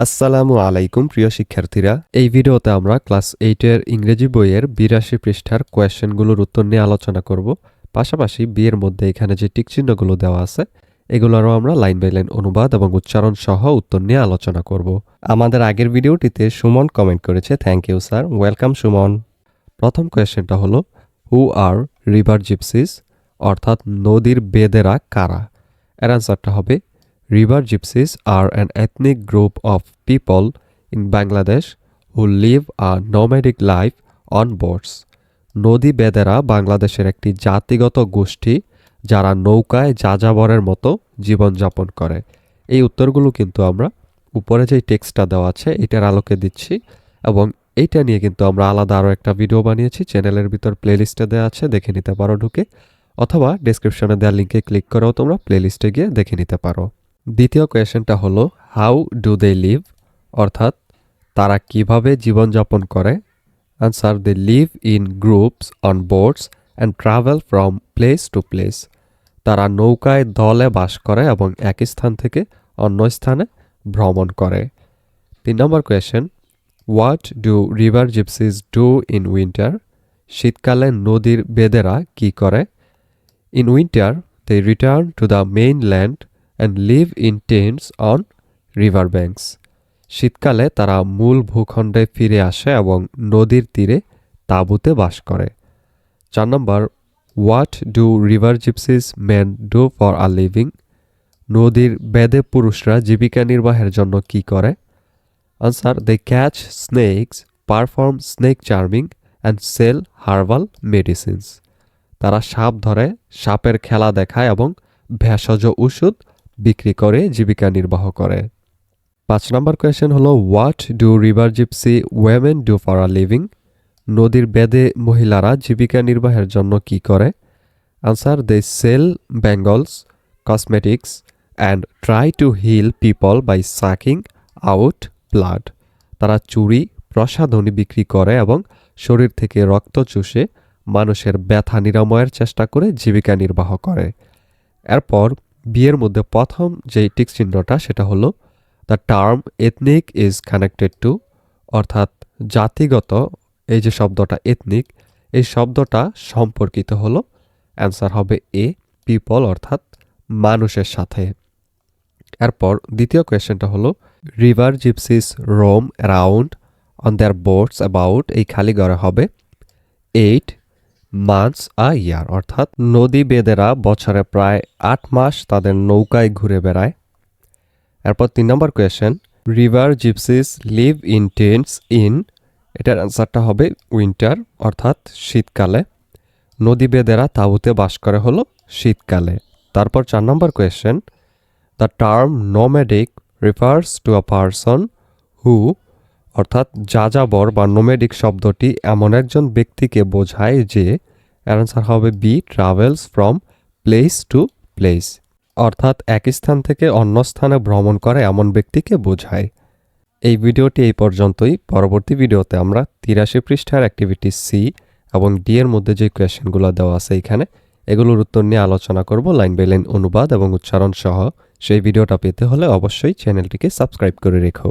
আসসালামু আলাইকুম, প্রিয় শিক্ষার্থীরা। এই ভিডিওতে আমরা ক্লাস এইটের ইংরেজি বইয়ের বিরাশি পৃষ্ঠার কোয়েশ্চেনগুলোর উত্তর নিয়ে আলোচনা করব। পাশাপাশি বিয়ের মধ্যে এখানে যে টিকচিহ্নগুলো দেওয়া আছে, এগুলোরও আমরা লাইন বাই লাইন অনুবাদ এবং উচ্চারণ সহ উত্তর নিয়ে আলোচনা করব। আমাদের আগের ভিডিওটিতে সুমন কমেন্ট করেছে thank you sir welcome Suman. প্রথম কোয়েশ্চেনটা হলো হু আর রিভার জিপসিস অর্থাৎ নদীর বেদেরা কারা? এর অ্যান্সারটা হবে River gypsies are an ethnic group of people in Bangladesh who live a nomadic life on boats. নদী বেদেরা বাংলাদেশের একটি জাতিগত গোষ্ঠী যারা নৌকায় যাযাবরের মতো জীবনযাপন করে। এই উত্তরগুলো কিন্তু আমরা উপরে যে টেক্সটটা দেওয়া আছে, এটার আলোকে দিচ্ছি এবং এইটা নিয়ে কিন্তু আমরা আলাদা আরও একটা ভিডিও বানিয়েছি। চ্যানেলের ভিতর প্লেলিস্টে দেওয়া আছে, দেখে নিতে পারো ঢুকে। অথবা ডেসক্রিপশনে দেওয়া লিঙ্কে ক্লিক করেও তোমরা প্লেলিস্টে গিয়ে দেখে নিতে পারো। দ্বিতীয় কোয়েশনটা হলো হাউ ডু দে লিভ অর্থাৎ, তারা কীভাবে জীবনযাপন করে? Answer they live in groups on boats and travel from place to place তারা নৌকায় দলে বাস করে এবং এক স্থান থেকে অন্য স্থানে ভ্রমণ করে। তিন নম্বর question what do river gypsies do in winter শীতকালে নদীর বেদেরা কি করে? In winter they return to the mainland and live in tents on river banks শীতকালে তারা মূল ভূখণ্ডে ফিরে আসে এবং নদীর তীরে তাঁবুতে বাস করে। চার নম্বর what do river gypsies man do for a living নদীর বেদে পুরুষরা জীবিকা নির্বাহের জন্য কি করে? Answer they catch snakes perform snake charming and sell herbal medicines তারা সাপ ধরে, সাপের খেলা দেখায় এবং ভেষজ ওষুধ বিক্রি করে, জীবিকা নির্বাহ করে। পাঁচ নম্বর কোয়েশ্চেন হলো what do river gypsy women do for a living নদীর বেদে মহিলারা জীবিকা নির্বাহের জন্য কি করে? Answer they sell bangles cosmetics and try to heal people by sucking out blood তারা চুরি, প্রসাধনী বিক্রি করে এবং শরীর থেকে রক্ত চুষে মানুষের ব্যথা নিরাময়ের চেষ্টা করে জীবিকা নির্বাহ করে। এরপর বিয়ের মধ্যে প্রথম যে টিক চিহ্নটা সেটা হলো the term ethnic is connected to অর্থাৎ জাতিগত এই যে শব্দটা এথনিক এই শব্দটা সম্পর্কিত হলো। অ্যান্সার হবে এ পিপল অর্থাৎ মানুষের সাথে। এরপর দ্বিতীয় কোয়েশ্চেনটা হলো river gypsies roam around on their boats about এই খালি ঘরে হবে। এইট মান্থস আ ইয়ার, অর্থাৎ নদী বেদেরা বছরে প্রায় আট মাস তাদের নৌকায় ঘুরে বেড়ায়। এরপর তিন নম্বর question river gypsies live in tents in এটার অ্যান্সারটা হবে উইন্টার অর্থাৎ শীতকালে। নদী বেদেরা তাঁবুতে বাস করে হলো শীতকালে। তারপর চার নম্বর question the term nomadic refers to a person who অর্থাৎ যাযাবর বা নোমেডিক শব্দটি এমন একজন ব্যক্তিকে বোঝায় যে অ্যান্সার হবে B travels from place to place অর্থাৎ এক স্থান থেকে অন্য স্থানে ভ্রমণ করে এমন ব্যক্তিকে বোঝায়। এই ভিডিওটি এই পর্যন্তই। পরবর্তী ভিডিওতে আমরা তিরাশি পৃষ্ঠার অ্যাক্টিভিটি সি এবং ডি এর মধ্যে যে কোয়েশ্চেনগুলো দেওয়া আছে এখানে, এগুলোর উত্তর নিয়ে আলোচনা করব। লাইন বাই লাইন অনুবাদ এবং উচ্চারণ সহ। সেই ভিডিওটা পেতে হলে অবশ্যই চ্যানেলটিকে সাবস্ক্রাইব করে রেখো।